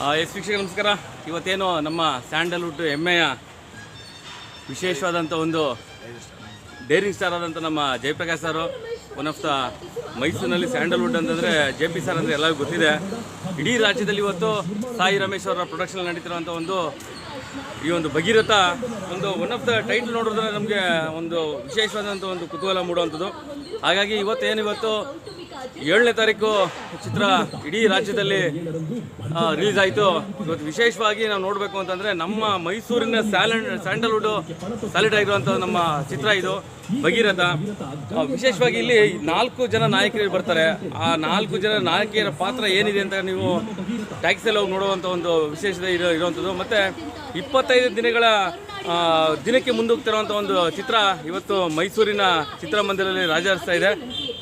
S ವೀಕ್ಷಕ ನಮಸ್ಕಾರ. ಇವತ್ತೇನು ನಮ್ಮ ಸ್ಯಾಂಡಲ್ವುಡ್ ಹೆಮ್ಮೆಯ ವಿಶೇಷವಾದಂಥ ಒಂದು ಡೇರಿಂಗ್ ಸ್ಟಾರ್ ಆದಂಥ ನಮ್ಮ Jayaprakash sir one of the ಮೈಸೂರಿನಲ್ಲಿ ಸ್ಯಾಂಡಲ್ವುಡ್ ಅಂತಂದರೆ ಜೆ ಪಿ ಸರ್ ಅಂದರೆ ಎಲ್ಲರಿಗೂ ಗೊತ್ತಿದೆ. ಇಡೀ ರಾಜ್ಯದಲ್ಲಿ ಇವತ್ತು ಸಾಯಿ ರಮೇಶ್ ಅವರ ಪ್ರೊಡಕ್ಷನ್ ನಡೀತಿರುವಂಥ ಒಂದು, ಈ ಒಂದು ಭಗೀರಥ, ಒಂದು ಒನ್ ಆಫ್ ದ ಟೈಟ್ಲ್ ನೋಡಿದ್ರೆ ನಮಗೆ ಒಂದು ವಿಶೇಷವಾದಂಥ ಒಂದು ಕುತೂಹಲ ಮೂಡುವಂಥದ್ದು. ಹಾಗಾಗಿ ಇವತ್ತು ಏಳನೇ ತಾರೀಕು ಚಿತ್ರ ಇಡೀ ರಾಜ್ಯದಲ್ಲಿ ರಿಲೀಸ್ ಆಯಿತು. ಇವತ್ತು ವಿಶೇಷವಾಗಿ ನಾವು ನೋಡಬೇಕು ಅಂತಂದರೆ ನಮ್ಮ ಮೈಸೂರಿನ ಸ್ಯಾಲೆಂಡ್ ಸ್ಯಾಂಡಲ್ವುಡ್ ಸ್ಯಾಲಿಡ್ ಆಗಿರುವಂಥ ನಮ್ಮ ಚಿತ್ರ ಇದು, ಭಗೀರಥ. ವಿಶೇಷವಾಗಿ ಇಲ್ಲಿ ನಾಲ್ಕು ಜನ ನಾಯಕರು ಬರ್ತಾರೆ. ಆ ನಾಲ್ಕು ಜನ ನಾಯಕಿಯರ ಪಾತ್ರ ಏನಿದೆ ಅಂತ ನೀವು ಟ್ಯಾಕ್ಸಿಯಲ್ಲಿ ಹೋಗಿ ನೋಡುವಂಥ ಒಂದು ವಿಶೇಷತೆ ಇರೋ ಇರುವಂಥದ್ದು ಮತ್ತು ಇಪ್ಪತ್ತೈದು ದಿನಗಳ ದಿನಕ್ಕೆ ಮುಂದೋಗ್ತಿರುವಂಥ ಒಂದು ಚಿತ್ರ ಇವತ್ತು ಮೈಸೂರಿನ ಚಿತ್ರಮಂದಿರದಲ್ಲಿ ರಾಜಹರಿಸ್ತಾ ಇದೆ.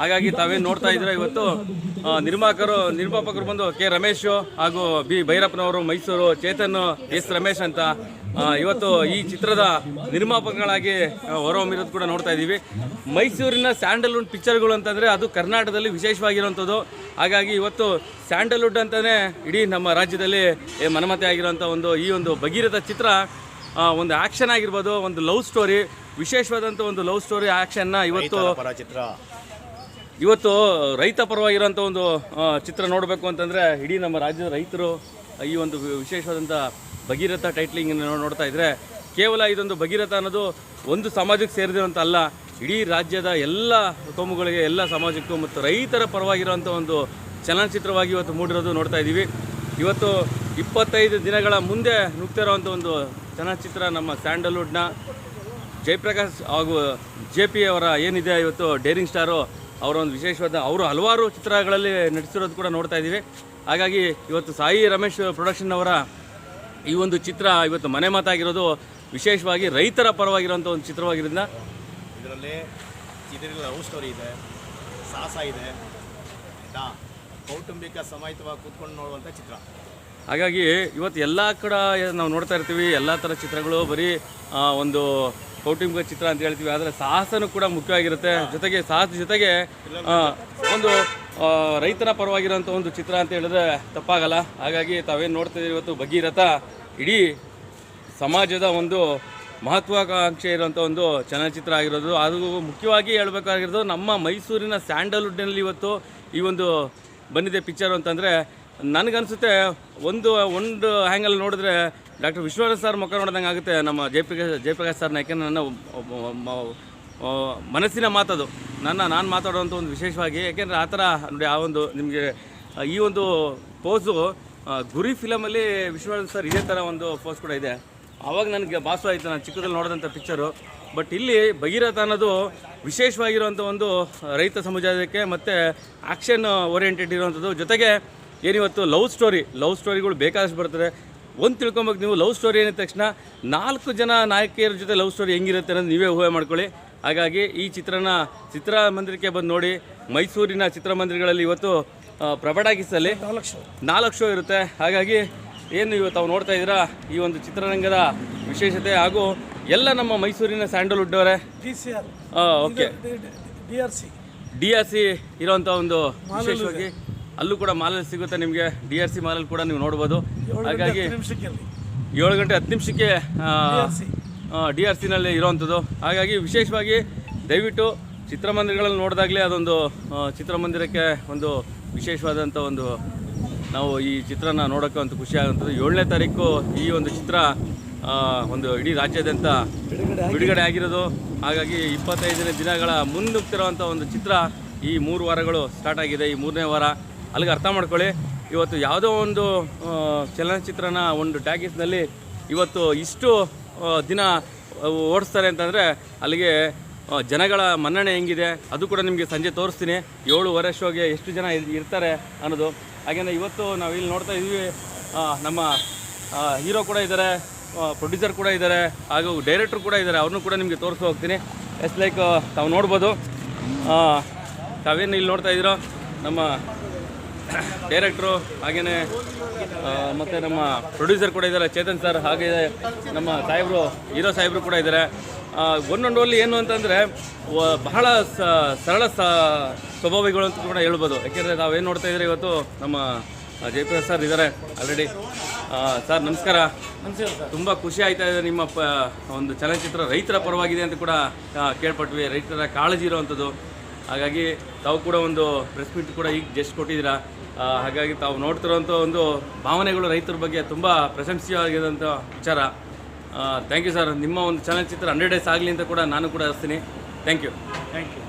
ಹಾಗಾಗಿ ತಾವೇನು ನೋಡ್ತಾ ಇದ್ದೀರಾ ಇವತ್ತು? ನಿರ್ಮಾಪಕರು ನಿರ್ಮಾಪಕರು ಬಂದು ಕೆ ರಮೇಶ್ ಹಾಗೂ ಬಿ ಭೈರಪ್ಪನವರು, ಮೈಸೂರು ಚೇತನ್ ಎಸ್ ರಮೇಶ್ ಅಂತ ಇವತ್ತು ಈ ಚಿತ್ರದ ನಿರ್ಮಾಪಕಗಳಾಗಿ ಹೊರಹೊಮ್ಮಿರೋದು ಕೂಡ ನೋಡ್ತಾ ಇದ್ದೀವಿ. ಮೈಸೂರಿನ ಸ್ಯಾಂಡಲ್ವುಡ್ ಪಿಕ್ಚರ್ಗಳು ಅಂತಂದರೆ ಅದು ಕರ್ನಾಟಕದಲ್ಲಿ ವಿಶೇಷವಾಗಿರುವಂಥದ್ದು. ಹಾಗಾಗಿ ಇವತ್ತು ಸ್ಯಾಂಡಲ್ವುಡ್ ಅಂತಲೇ ಇಡೀ ನಮ್ಮ ರಾಜ್ಯದಲ್ಲಿ ಮನಮತೆ ಆಗಿರುವಂಥ ಒಂದು ಈ ಒಂದು ಭಗೀರಥ ಚಿತ್ರ ಒಂದು ಆ್ಯಕ್ಷನ್ ಆಗಿರ್ಬೋದು ಒಂದು ಲವ್ ಸ್ಟೋರಿ ವಿಶೇಷವಾದಂಥ ಒಂದು ಲವ್ ಸ್ಟೋರಿ ಆ್ಯಕ್ಷನ್ನ ಇವತ್ತು ಚಿತ್ರ. ಇವತ್ತು ರೈತ ಪರವಾಗಿರೋಂಥ ಒಂದು ಚಿತ್ರ ನೋಡಬೇಕು ಅಂತಂದರೆ ಇಡೀ ನಮ್ಮ ರಾಜ್ಯದ ರೈತರು ಈ ಒಂದು ವಿಶೇಷವಾದಂಥ ಭಗೀರಥ ಟೈಟ್ಲಿಂಗ್ ನೋಡ್ತಾ ಇದ್ದರೆ ಕೇವಲ ಇದೊಂದು ಭಗೀರಥ ಅನ್ನೋದು ಒಂದು ಸಮಾಜಕ್ಕೆ ಸೇರಿದಿರೋಂಥ ಅಲ್ಲ ಇಡೀ ರಾಜ್ಯದ ಎಲ್ಲ ಕೋಮುಗಳಿಗೆ ಎಲ್ಲ ಸಮಾಜಕ್ಕೂ ಮತ್ತು ರೈತರ ಪರವಾಗಿರೋಂಥ ಒಂದು ಚಲನಚಿತ್ರವಾಗಿ ಇವತ್ತು ಮೂಡಿರೋದು ನೋಡ್ತಾ ಇದ್ದೀವಿ ಇವತ್ತು ಇಪ್ಪತ್ತೈದು ದಿನಗಳ ಮುಂದೆ ನುಗ್ತಿರೋವಂಥ ಒಂದು ಚಲನಚಿತ್ರ ನಮ್ಮ ಸ್ಯಾಂಡಲ್ವುಡ್ನ. ಜಯಪ್ರಕಾಶ್ ಹಾಗೂ ಜೆ ಪಿ ಅವರ ಏನಿದೆ ಇವತ್ತು ಡೇರಿಂಗ್ ಸ್ಟಾರು ಅವರ ಒಂದು ವಿಶೇಷವಾದ, ಅವರು ಹಲವಾರು ಚಿತ್ರಗಳಲ್ಲಿ ನಟಿಸಿರೋದು ಕೂಡ ನೋಡ್ತಾ ಇದ್ದೀವಿ. ಹಾಗಾಗಿ ಇವತ್ತು ಸಾಯಿ ರಮೇಶ್ ಪ್ರೊಡಕ್ಷನ್ ಅವರ ಈ ಒಂದು ಚಿತ್ರ ಇವತ್ತು ಮನೆ ಮಾತಾಗಿರೋದು ವಿಶೇಷವಾಗಿ ರೈತರ ಪರವಾಗಿರುವಂಥ ಒಂದು ಚಿತ್ರವಾಗಿರೋದ್ರಿಂದ ಇದರಲ್ಲಿ ಇದರಲ್ಲಿ ಲವ್ ಸ್ಟೋರಿ ಇದೆ, ಸಾಹಸ ಇದೆ, ಆಯಿತಾ? ಕೌಟುಂಬಿಕ ಸಮಾಹಿತವಾಗಿ ಕೂತ್ಕೊಂಡು ನೋಡುವಂಥ ಚಿತ್ರ. ಹಾಗಾಗಿ ಇವತ್ತು ಎಲ್ಲ ಕಡೆ ನಾವು ನೋಡ್ತಾ ಇರ್ತೀವಿ, ಎಲ್ಲ ಥರ ಚಿತ್ರಗಳು, ಬರೀ ಒಂದು ಕೌಟುಂಬಿಕ ಚಿತ್ರ ಅಂತ ಹೇಳ್ತೀವಿ. ಆದರೆ ಸಾಹಸನೂ ಕೂಡ ಮುಖ್ಯವಾಗಿರುತ್ತೆ. ಜೊತೆಗೆ ಸಾಹಸ ಜೊತೆಗೆ ಒಂದು ರೈತರ ಪರವಾಗಿರೋಂಥ ಒಂದು ಚಿತ್ರ ಅಂತ ಹೇಳಿದ್ರೆ ತಪ್ಪಾಗಲ್ಲ. ಹಾಗಾಗಿ ತಾವೇನು ನೋಡ್ತಿದ್ದೀವಿ ಇವತ್ತು ಭಗೀರಥ, ಇಡೀ ಸಮಾಜದ ಒಂದು ಮಹತ್ವಾಕಾಂಕ್ಷೆ ಇರುವಂಥ ಒಂದು ಚಲನಚಿತ್ರ ಆಗಿರೋದು. ಅದು ಮುಖ್ಯವಾಗಿ ಹೇಳಬೇಕಾಗಿರೋದು ನಮ್ಮ ಮೈಸೂರಿನ ಸ್ಯಾಂಡಲ್ವುಡ್ನಲ್ಲಿ ಇವತ್ತು ಈ ಒಂದು ಬಂದಿದೆ ಪಿಕ್ಚರ್ ಅಂತಂದರೆ ನನಗನ್ಸುತ್ತೆ ಒಂದು ಒಂದು ಆ್ಯಂಗಲ್ ನೋಡಿದ್ರೆ ಡಾಕ್ಟರ್ ವಿಶ್ವನಾಥ್ ಸರ್ ಮುಖ ನೋಡಿದಂಗೆ ಆಗುತ್ತೆ ನಮ್ಮ ಜಯಪ್ರಕಾಶ್ ಜಯಪ್ರಕಾಶ್ ಸರ್ನ, ಯಾಕೆಂದರೆ ನನ್ನ ಮನಸ್ಸಿನ ಮಾತದು. ನನ್ನ, ನಾನು ಮಾತಾಡುವಂಥ ಒಂದು ವಿಶೇಷವಾಗಿ, ಯಾಕೆಂದರೆ ಆ ಥರ ನೋಡಿ ಆ ಒಂದು ನಿಮಗೆ, ಈ ಒಂದು ಪೋಸು ಗುರಿ ಫಿಲಮಲ್ಲಿ ವಿಶ್ವನಾಥ್ ಸರ್ ಇದೇ ಥರ ಒಂದು ಪೋಸ್ ಕೂಡ ಇದೆ. ಆವಾಗ ನನಗೆ ಬಾಸು ಆಯಿತು, ನಾನು ಚಿಕ್ಕದಲ್ಲಿ ನೋಡಿದಂಥ ಪಿಕ್ಚರು ಬಟ್ ಇಲ್ಲಿ ಭಗೀರಥ ಅನ್ನೋದು ವಿಶೇಷವಾಗಿರುವಂಥ ಒಂದು ರೈತ ಸಮುದಾಯಕ್ಕೆ ಮತ್ತು ಆ್ಯಕ್ಷನ್ ಓರಿಯೆಂಟೆಡ್ ಇರುವಂಥದ್ದು. ಜೊತೆಗೆ ಏನಿವತ್ತು ಲವ್ ಸ್ಟೋರಿ ಲವ್ ಸ್ಟೋರಿಗಳು ಬೇಕಾದಷ್ಟು ಬರ್ತದೆ. ಒಂದು ತಿಳ್ಕೊಬೇಕು ನೀವು ಲವ್ ಸ್ಟೋರಿ ಏನಿದ ತಕ್ಷಣ ನಾಲ್ಕು ಜನ ನಾಯಕಿಯರ ಜೊತೆ ಲವ್ ಸ್ಟೋರಿ ಹೆಂಗಿರುತ್ತೆ ಅನ್ನೋದು ನೀವೇ ಊಹೆ ಮಾಡ್ಕೊಳ್ಳಿ. ಹಾಗಾಗಿ ಈ ಚಿತ್ರನ ಚಿತ್ರಮಂದಿರಕ್ಕೆ ಬಂದು ನೋಡಿ ಮೈಸೂರಿನ ಚಿತ್ರಮಂದಿರಗಳಲ್ಲಿ ಇವತ್ತು ಪ್ರಬಡಾಗಿಸಲ್ಲಿ ನಾಲ್ಕು ಶೋ ಇರುತ್ತೆ. ಹಾಗಾಗಿ ಏನು ಇವತ್ತು ತಾವು ನೋಡ್ತಾ ಇದ್ದೀರಾ ಈ ಒಂದು ಚಿತ್ರರಂಗದ ವಿಶೇಷತೆ ಹಾಗೂ ಎಲ್ಲ ನಮ್ಮ ಮೈಸೂರಿನ ಸ್ಯಾಂಡಲ್ವುಡ್ ಅವರೇ? D C R. Okay. D R C. D R C ಇರೋವಂಥ ಒಂದು ವಿಶೇಷವಾಗಿ ಅಲ್ಲೂ ಕೂಡ ಮಾಲಲ್ಲಿ ಸಿಗುತ್ತೆ ನಿಮಗೆ ಡಿ ಆರ್ ಸಿ ಮಾಲಲ್ಲಿ ಕೂಡ ನೀವು ನೋಡ್ಬೋದು. ಹಾಗಾಗಿ ಏಳು ಗಂಟೆ ಹತ್ತು ನಿಮಿಷಕ್ಕೆ ಡಿ ಆರ್ ಸಿನಲ್ಲಿ ಇರೋವಂಥದ್ದು. ಹಾಗಾಗಿ ವಿಶೇಷವಾಗಿ ದಯವಿಟ್ಟು ಚಿತ್ರಮಂದಿರಗಳಲ್ಲಿ ನೋಡಿದಾಗಲೇ ಅದೊಂದು ಚಿತ್ರಮಂದಿರಕ್ಕೆ ಒಂದು ವಿಶೇಷವಾದಂಥ ಒಂದು ನಾವು ಈ ಚಿತ್ರನ ನೋಡೋಕ್ಕೆ ಒಂದು ಖುಷಿ ಆಗುವಂಥದ್ದು. ಏಳನೇ ತಾರೀಕು ಈ ಒಂದು ಚಿತ್ರ ಒಂದು ಇಡೀ ರಾಜ್ಯಾದ್ಯಂತ ಬಿಡುಗಡೆ ಆಗಿರೋದು. ಹಾಗಾಗಿ ಇಪ್ಪತ್ತೈದನೇ ದಿನಗಳ ಮುನ್ನುಗ್ತಿರೋವಂಥ ಒಂದು ಚಿತ್ರ ಈ ಮೂರು ವಾರಗಳು ಸ್ಟಾರ್ಟ್ ಆಗಿದೆ. ಈ ಮೂರನೇ ವಾರ ಅಲ್ಲಿಗೆ ಅರ್ಥ ಮಾಡ್ಕೊಳ್ಳಿ. ಇವತ್ತು ಯಾವುದೋ ಒಂದು ಚಲನಚಿತ್ರನ ಒಂದು ಟ್ಯಾಗೀಸ್ನಲ್ಲಿ ಇವತ್ತು ಇಷ್ಟು ದಿನ ಓಡಿಸ್ತಾರೆ ಅಂತಂದರೆ ಅಲ್ಲಿಗೆ ಜನಗಳ ಮನ್ನಣೆ ಹೆಂಗಿದೆ? ಅದು ಕೂಡ ನಿಮಗೆ ಸಂಜೆ ತೋರಿಸ್ತೀನಿ. ಏಳುವರೆ ಶೋಗೆ ಎಷ್ಟು ಜನ ಇರ್ತಾರೆ ಅನ್ನೋದು. ಹಾಗೆಂದರೆ ಇವತ್ತು ನಾವು ಇಲ್ಲಿ ನೋಡ್ತಾ ಇದ್ದೀವಿ ನಮ್ಮ ಹೀರೋ ಕೂಡ ಇದ್ದಾರೆ ಪ್ರೊಡ್ಯೂಸರ್ ಕೂಡ ಇದ್ದಾರೆ, ಹಾಗೂ ಡೈರೆಕ್ಟ್ರು ಕೂಡ ಇದ್ದಾರೆ. ಅವ್ರನ್ನೂ ಕೂಡ ನಿಮಗೆ ತೋರಿಸ್ತಾ ಹೋಗ್ತೀನಿ. ಎಸ್ ಲೈಕ್ ತಾವು ನೋಡ್ಬೋದು. ತಾವೇನು ಇಲ್ಲಿ ನೋಡ್ತಾ ಇದ್ದೀರೋ? ನಮ್ಮ ಡೈರೆಕ್ಟ್ರು ಹಾಗೆಯೇ ಮತ್ತು ನಮ್ಮ ಪ್ರೊಡ್ಯೂಸರ್ ಕೂಡ ಇದ್ದಾರೆ ಚೇತನ್ ಸರ್ ಹಾಗೆ ನಮ್ಮ ಸಾಹೇಬರು ಹೀರೋ ಸಾಹೇಬರು ಕೂಡ ಇದ್ದಾರೆ. ಒಂದೊಂದು ಅಲ್ಲಿ ಏನು ಅಂತಂದರೆ ಬಹಳ ಸ- ಸರಳ ಸ ಸ್ವಭಾವಿಗಳು ಅಂತ ಕೂಡ ಹೇಳ್ಬೋದು. ಯಾಕೆಂದರೆ ನಾವೇನು ನೋಡ್ತಾ ಇದ್ದೀರಿ ಇವತ್ತು ನಮ್ಮ ಜಯಪ್ರಕಾಶ್ ಸರ್ ಇದ್ದಾರೆ ಆಲ್ರೆಡಿ ಸರ್ ನಮಸ್ಕಾರ. ತುಂಬ ಖುಷಿ ಆಯ್ತಾ ಇದೆ ನಿಮ್ಮ ಪ ಒಂದು ಚಲನಚಿತ್ರ ರೈತರ ಪರವಾಗಿದೆ ಅಂತ ಕೂಡ ಕೇಳ್ಪಟ್ವಿ. ರೈತರ ಕಾಳಜಿ ಇರೋವಂಥದ್ದು ಹಾಗಾಗಿ ತಾವು ಕೂಡ ಒಂದು ಪ್ರೆಸ್ ಮೀಟ್ ಕೂಡ ಈಗ ಜಸ್ಟ್ ಕೊಟ್ಟಿದ್ದೀರಾ. ಹಾಗಾಗಿ ತಾವು ನೋಡ್ತಿರೋಂಥ ಒಂದು ಭಾವನೆಗಳು ರೈತರ ಬಗ್ಗೆ ತುಂಬ ಪ್ರಶಂಸೀಯವಾಗಿರೋಂಥ ವಿಚಾರ. ಥ್ಯಾಂಕ್ ಯು ಸರ್ ನಿಮ್ಮ ಒಂದು ಚಲನಚಿತ್ರ ಹಂಡ್ರೆಡ್ ಡೇಸ್ ಆಗಲಿ ಅಂತ ಕೂಡ ನಾನು ಕೂಡ ಹರಿಸ್ತೀನಿ ಥ್ಯಾಂಕ್ ಯು ಥ್ಯಾಂಕ್ ಯು